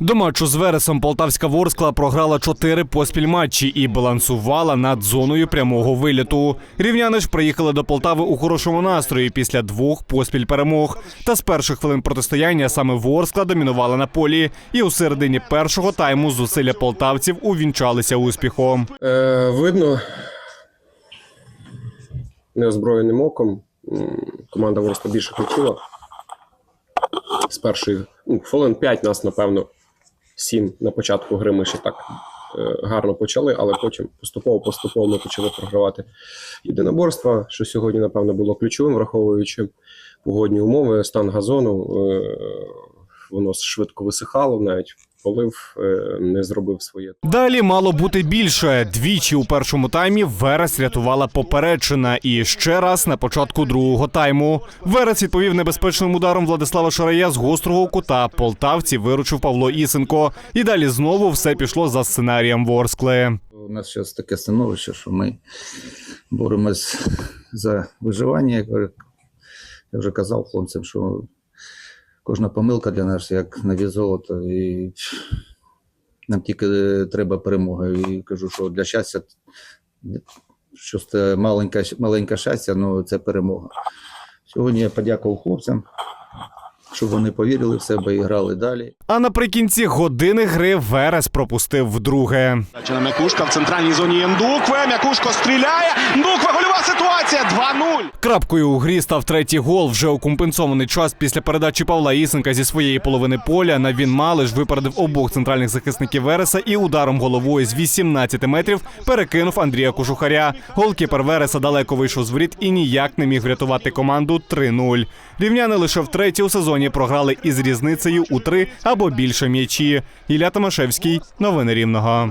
До матчу з Вересом Полтавська Ворскла програла чотири поспіль матчі і балансувала над зоною прямого виліту. Рівняни ж приїхали до Полтави у хорошому настрої після двох поспіль перемог. Та з перших хвилин протистояння саме Ворскла домінувала на полі. І у середині першого тайму зусилля полтавців увінчалися успіхом. Е, видно неозброєним оком. Команда Ворскла більше хотіла. З першої ну, хвилин 5 нас, напевно, 7 на початку гри ми ще так е, гарно почали, але потім поступово-поступово ми почали програвати єдиноборства, що сьогодні, напевно, було ключовим, враховуючи погодні умови, стан газону. Е, воно швидко висихало, навіть полив е, не зробив своє. Далі мало бути більше. Двічі у першому таймі Верес рятувала попередчина. І ще раз на початку другого тайму. Верес відповів небезпечним ударом Владислава Шарая з гострого кута. Полтавці виручив Павло Ісенко. І далі знову все пішло за сценарієм Ворскли. У нас зараз таке становище, що ми боремось за виживання. Я вже казав хлопцям, що кожна помилка для нас як на золото. І нам тільки треба перемога. І кажу, що для щастя, що це маленька, маленька щастя, ну це перемога. Сьогодні я подякував хлопцям, щоб вони повірили в себе і грали далі. А наприкінці години гри Верес пропустив вдруге. На Мякушка в центральній зоні Ндукве. Мякушко стріляє. Ндукве, гольова ситуація. 2-0. Крапкою у грі став третій гол. Вже у компенсований час після передачі Павла Ісенка зі своєї половини поля. Навін Малиш випередив обох центральних захисників Вереса і ударом головою з 18 метрів перекинув Андрія Кожухаря. Голкіпер Вереса далеко вийшов з воріт і ніяк не міг врятувати команду 3-0. Рівняни лише втретє у сезоні програли із різницею у три або більше м'ячі. Ілля Томашевський. Новини Рівного.